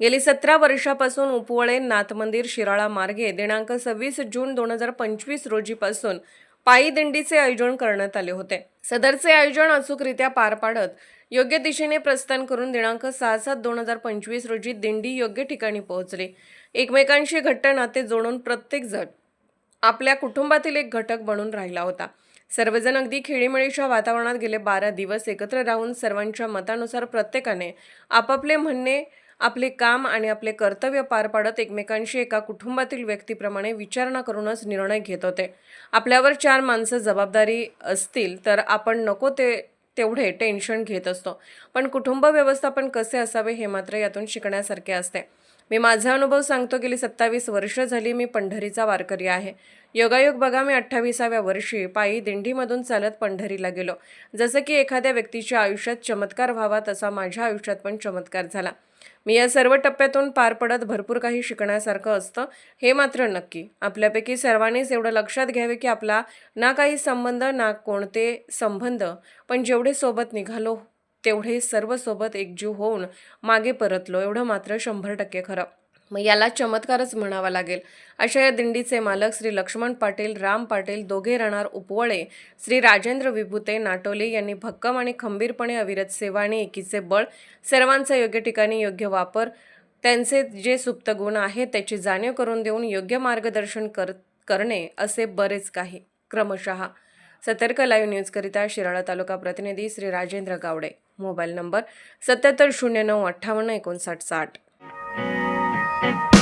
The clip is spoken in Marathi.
गेली सतरा वर्षापासून उपवळे नाथमंदिर शिराळा मार्गे दिनांक सव्वीस जून दोन हजार पंचवीस रोजीपासून पायी दिंडीचे आयोजन करण्यात आले होते. सदरचे आयोजन अचूकरित्या पार पाडत योग्य दिशेने प्रस्थान करून दिनांक सहा सात दोन हजार पंचवीस रोजी दिंडी योग्य ठिकाणी पोहोचली. एकमेकांशी घट्ट नाते जोडून प्रत्येकजण आपल्या कुटुंबातील एक घटक बनून राहिला होता. सर्वजण अगदी खेळीमेळीच्या वातावरणात गेले बारा दिवस एकत्र राहून सर्वांच्या मतानुसार प्रत्येकाने आपापले म्हणणे आपले काम आणि आपले कर्तव्य पार पाडत एकमेकांशी एका कुटुंबातील व्यक्तीप्रमाणे विचारणा करूनच निर्णय घेत होते. आपल्यावर चार माणसं जबाबदारी असतील तर आपण नको ते तेवढे टेन्शन घेत असतो. पण कुटुंब व्यवस्थापन कसे असावे हे मात्र यातून शिकण्यासारखे असते. मी माझा अनुभव सांगतो गेली सत्तावीस वर्ष झाली मी पंढरीचा वारकरी आहे. योगायोग बघा मी अठ्ठावीसाव्या वर्षी पायी दिंडीमधून चालत पंढरीला गेलो. जसं की एखाद्या व्यक्तीच्या आयुष्यात चमत्कार व्हावा तसा माझ्या आयुष्यात पण चमत्कार झाला. मी या सर्व टप्प्यातून पार पडत भरपूर काही शिकण्यासारखं असतं. हे मात्र नक्की. आपल्यापैकी सर्वांनीच एवढं लक्षात घ्यावे की आपला ना काही संबंध ना कोणते संबंध पण जेवढे सोबत निघालो तेवढे सर्व सोबत एकजीव होऊन मागे परतलो. एवढं मात्र शंभर टक्के खरं. मग याला चमत्कारच म्हणावा लागेल. अशा या दिंडीचे मालक श्री लक्ष्मण पाटील राम पाटील दोघे राहणार उपवळे श्री राजेंद्र विभूते नाटोले यांनी भक्कम आणि खंबीरपणे अविरत सेवा आणि एकीचे बळ सर्वांचा योग्य ठिकाणी योग्य वापर त्यांचे जे सुप्त गुण आहेत त्याची जाणीव करून देऊन योग्य मार्गदर्शन कर करणे असे बरेच काही. क्रमशः सतर्क लाईव्ह न्यूजकरिता शिराळा तालुका प्रतिनिधी श्री राजेंद्र गावडे. मोबाईल नंबर सत्याहत्तर शून्य नऊ अठ्ठावन्न एकोणसाठ साठ. Thank you.